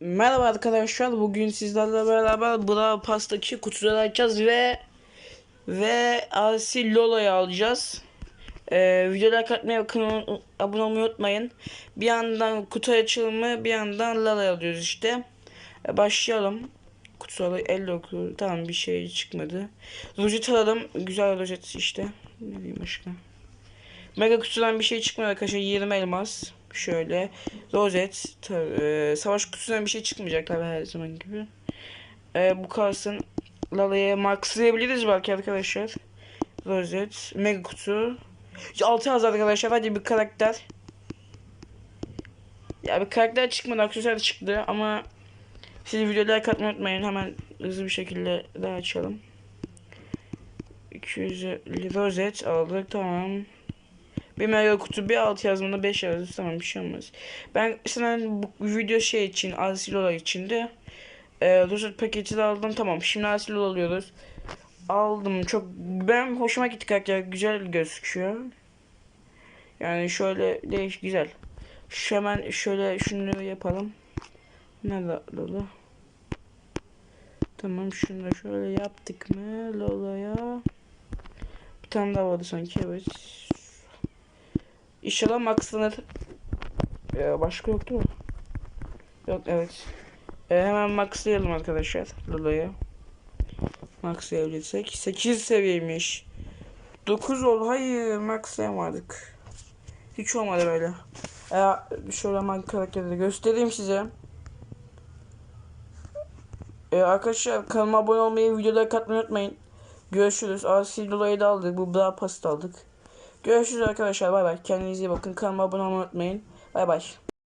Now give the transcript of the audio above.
Merhaba arkadaşlar. Bugün sizlerle beraber Brawl Pass'taki kutuları açacağız ve ve Asi Lola'yı alacağız. Ee, videoya katmaya bakın abone olmayı unutmayın. Bir yandan kutu açılımı bir yandan Lola'yı alıyoruz işte. Ee, başlayalım. Kutuları elle okuyor. Tamam bir şey çıkmadı. Rozet alalım. Güzel rozet işte. Ne diyeyim başka. Mega kutudan bir şey çıkmıyor arkadaşlar. 20 elmas. Şöyle. Rozet. e, savaş kutusundan bir şey çıkmayacak tabi her zaman gibi. E, bu kalsın. Lala'ya maxlayabiliriz belki arkadaşlar. Rozet. Mega kutu. 6 az arkadaşlar. Hadi bir karakter. Ya bir karakter çıkmadı. Aksesuar çıktı ama siz videoya katmayı unutmayın. Hemen hızlı bir şekilde daha açalım. 250 rozet aldık. Tamam. Bir mega kutu bir alt yazmada 5 yazdı tamam bir şey olmaz. Ben sana bu video şey için Asilola için de e, rozet paketi de aldım tamam şimdi Asilola alıyoruz. Aldım çok ben hoşuma gitti karakter güzel gözüküyor. Yani şöyle değiş güzel. Şu hemen şöyle şunu yapalım. Nerede Lola? Tamam şunu da şöyle yaptık mı Lola'ya? Bir tane daha vardı sanki evet. İnşallah maxlanır. Ee, başka yok değil mi? Yok evet. Ee, hemen maxlayalım arkadaşlar Lolo'yu. Maxlayabilirsek. 8 seviyeymiş. 9 oldu. Hayır maxlayamadık. Hiç olmadı böyle. Ee, şöyle hemen karakteri göstereyim size. Ee, arkadaşlar kanalıma abone olmayı, videoları katmayı unutmayın. Görüşürüz. Asi Lolo'yu da aldık. Bu Bra Pasta aldık. Görüşürüz arkadaşlar. Bay bay. Kendinize iyi bakın. Kanalıma abone olmayı unutmayın. Bay bay.